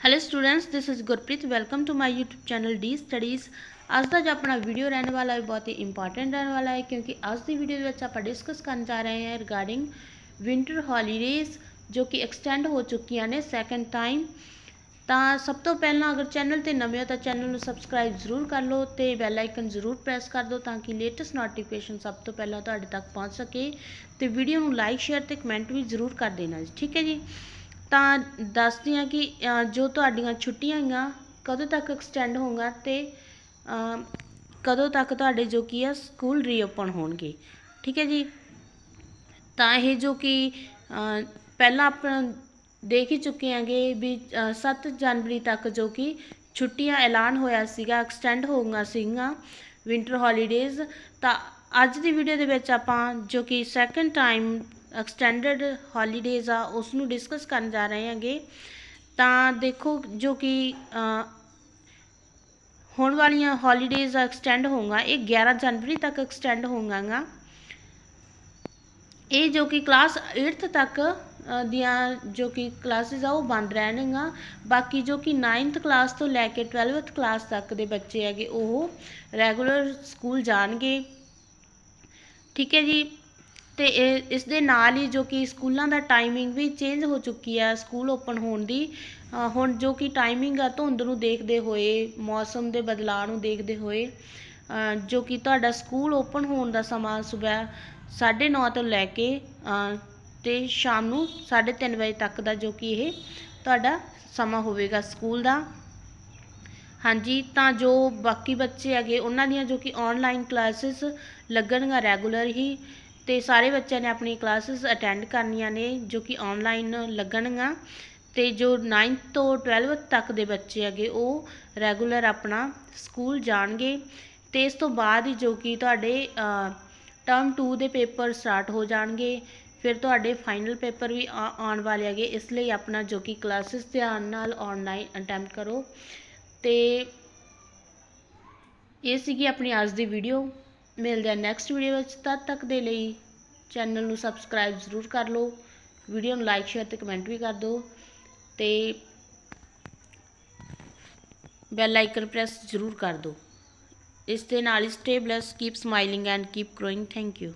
Hello students this is Gurpreet welcome to my YouTube channel D studies ਅੱਜ ਦਾ ਜੋ ਆਪਣਾ ਵੀਡੀਓ ਰਹਿਣ ਵਾਲਾ ਹੈ ਬਹੁਤ ਹੀ ਇੰਪੋਰਟੈਂਟ ਰਹਿਣ ਵਾਲਾ ਹੈ ਕਿਉਂਕਿ ਅੱਜ ਦੀ ਵੀਡੀਓ ਦੇ ਵਿੱਚ ਆਪਾਂ ਡਿਸਕਸ ਕਰਨ ਜਾ ਰਹੇ ਹਾਂ ਰਿਗਾਰਡਿੰਗ ਵਿੰਟਰ ਹੌਲੀਡੇਜ਼ ਜੋ ਕਿ ਐਕਸਟੈਂਡ ਹੋ ਚੁੱਕੀਆਂ ਨੇ ਸੈਕੰਡ ਟਾਈਮ ਤਾਂ ਸਭ ਤੋਂ ਪਹਿਲਾਂ ਅਗਰ ਚੈਨਲ ਤੇ ਨਵੇਂ ਹੋ ਤਾਂ ਚੈਨਲ ਨੂੰ ਸਬਸਕ੍ਰਾਈਬ ਜ਼ਰੂਰ ਕਰ ਲਓ ਤੇ ਬੈਲ ਆਈਕਨ ਜ਼ਰੂਰ ਪ੍ਰੈਸ ਕਰ ਦਿਓ ਤਾਂ ਕਿ ਲੇਟੈਸਟ ਨੋਟੀਫਿਕੇਸ਼ਨ ਸਭ ਤੋਂ ਪਹਿਲਾਂ ਤੁਹਾਡੇ ਤੱਕ ਪਹੁੰਚ ਸਕੇ ਤੇ ਵੀਡੀਓ ਨੂੰ ਲਾਈਕ ਸ਼ੇਅਰ ਤੇ ਕਮੈਂਟ ਵੀ ਜ਼ਰੂਰ ਕਰ ਦੇਣਾ ਜੀ ਠੀਕ ਹੈ ਜੀ ਤਾਂ ਦੱਸਦੀ ਹਾਂ ਕਿ ਜੋ ਤੁਹਾਡੀਆਂ ਛੁੱਟੀਆਂ ਹੈਗੀਆਂ ਕਦੋਂ ਤੱਕ ਐਕਸਟੈਂਡ ਹੋਊਗਾ ਅਤੇ ਕਦੋਂ ਤੱਕ ਤੁਹਾਡੇ ਜੋ ਕੀ ਆ ਸਕੂਲ ਰੀਓਪਨ ਹੋਣਗੇ। ਠੀਕ ਹੈ ਜੀ? ਤਾਂ ਇਹ ਜੋ ਕਿ ਪਹਿਲਾਂ ਆਪਾਂ ਦੇਖ ਹੀ ਚੁੱਕੇ ਹਾਂਗੇ ਵੀ ਅ, 7 ਜਨਵਰੀ ਤੱਕ ਜੋ ਕਿ ਛੁੱਟੀਆਂ ਐਲਾਨ ਹੋਇਆ ਸੀਗਾ ਐਕਸਟੈਂਡ ਹੋਊਗਾ ਸੀਗਾ ਵਿੰਟਰ ਹੌਲੀਡੇਜ਼ ਤਾਂ ਅੱਜ ਦੀ ਵੀਡੀਓ ਦੇ ਵਿੱਚ ਆਪਾਂ ਜੋ ਕਿ ਸੈਕੰਡ ਟਾਈਮ ਐਕਸਟੈਂਡਡ ਹੌਲੀਡੇਜ਼ ਆ ਉਸ ਨੂੰ ਡਿਸਕਸ ਕਰਨ ਜਾ ਰਹੇ ਹਾਂਗੇ। ਤਾਂ ਦੇਖੋ ਜੋ ਕਿ ਅ, ਹੋਣ ਵਾਲੀਆਂ ਹੌਲੀਡੇਜ਼ ਐਕਸਟੈਂਡ ਹੋਊਗਾ ਇਹ 11 ਜਨਵਰੀ ਤੱਕ ਐਕਸਟੈਂਡ ਹੋਊਗਾ ਇਹ ਜੋ ਕਿ ਕਲਾਸ 8th ਤੱਕ ਦੀਆਂ ਜੋ ਕਿ ਕਲਾਸਿਸ ਆ ਉਹ ਬੰਦ ਰਹਿਣਗੀਆਂ। ਬਾਕੀ ਜੋ ਕਿ 9th ਕਲਾਸ ਤੋਂ ਲੈ ਕੇ 12th ਕਲਾਸ ਤੱਕ ਦੇ ਬੱਚੇ ਹੈਗੇ ਉਹ ਰੈਗੂਲਰ ਸਕੂਲ ਜਾਣਗੇ। ਠੀਕ ਹੈ ਜੀ? ਤੇ ਇਹ ਇਸ ਦੇ ਨਾਲ ਹੀ ਜੋ ਕਿ ਸਕੂਲਾਂ ਦਾ ਟਾਈਮਿੰਗ ਵੀ ਚੇਂਜ ਹੋ ਚੁੱਕੀ ਹੈ ਸਕੂਲ ਓਪਨ ਹੋਣ ਦੀ। ਹੁਣ ਜੋ ਕਿ ਟਾਈਮਿੰਗ ਆ ਧੁੰਦ ਨੂੰ ਦੇਖਦੇ ਹੋਏ ਮੌਸਮ ਦੇ ਬਦਲਾਅ ਨੂੰ ਦੇਖਦੇ ਹੋਏ ਜੋ ਕਿ ਤੁਹਾਡਾ ਸਕੂਲ ਓਪਨ ਹੋਣ ਦਾ ਸਮਾਂ ਸਵੇਰ 9:30 ਤੋਂ ਲੈ ਕੇ ਅ, ਤੇ ਸ਼ਾਮ ਨੂੰ 3:30 ਵਜੇ ਤੱਕ ਦਾ ਜੋ ਕਿ ਇਹ ਤੁਹਾਡਾ ਸਮਾਂ ਹੋਵੇਗਾ ਸਕੂਲ ਦਾ। ਹਾਂਜੀ ਤਾਂ ਜੋ ਬਾਕੀ ਬੱਚੇ ਹੈਗੇ ਉਹਨਾਂ ਦੀਆਂ ਜੋ ਕਿ ਆਨਲਾਈਨ ਕਲਾਸਿਸ ਲੱਗਣਗੀਆਂ ਰੈਗੂਲਰ ਹੀ ਤੇ ਸਾਰੇ ਬੱਚਿਆਂ ਨੇ ਆਪਣੀ ਕਲਾਸਿਸ ਅਟੈਂਡ ਕਰਨੀਆਂ ਨੇ ਜੋ ਕਿ ਆਨਲਾਈਨ ਲੱਗਣਗੀਆਂ ਤੇ ਜੋ 9th ਤੋਂ 12th ਤੱਕ ਦੇ ਬੱਚੇ ਹੈਗੇ, ਉਹ ਰੈਗੂਲਰ ਆਪਣਾ ਸਕੂਲ ਜਾਣਗੇ ਤੇ ਇਸ ਤੋਂ ਬਾਅਦ ਹੀ ਜੋ ਕਿ ਤੁਹਾਡੇ ਟਰਮ 2 ਦੇ ਪੇਪਰ ਸਟਾਰਟ ਹੋ ਜਾਣਗੇ, ਫਿਰ ਤੁਹਾਡੇ ਫਾਈਨਲ ਪੇਪਰ ਵੀ ਆਉਣ ਵਾਲੇ ਹੈਗੇ, ਇਸ ਲਈ ਆਪਣਾ ਜੋ ਕਿ ਕਲਾਸਿਸ ਧਿਆਨ ਨਾਲ ਆਨਲਾਈਨ ਅਟੈਂਪਟ ਕਰੋ ਤੇ ਇਹ ਸੀਗੀ ਆਪਣੀ ਅੱਜ ਦੀ ਵੀਡੀਓ ਮਿਲਦੇ ਆ ਨੈਕਸਟ ਵੀਡੀਓ ਵਿੱਚ, ਤਦ ਤੱਕ ਦੇ ਲਈ ਚੈਨਲ ਨੂੰ ਸਬਸਕ੍ਰਾਈਬ ਜ਼ਰੂਰ ਕਰ ਲਓ। ਵੀਡੀਓ ਨੂੰ ਲਾਈਕ ਸ਼ੇਅਰ ਤੇ ਕਮੈਂਟ ਵੀ ਕਰ ਦਿਓ। ਤੇ ਬੈਲ ਆਈਕਨ ਪ੍ਰੈਸ ਜ਼ਰੂਰ ਕਰ ਦਿਓ। ਇਸ ਦੇ ਨਾਲ ਹੀ stay blessed keep smiling and keep growing thank you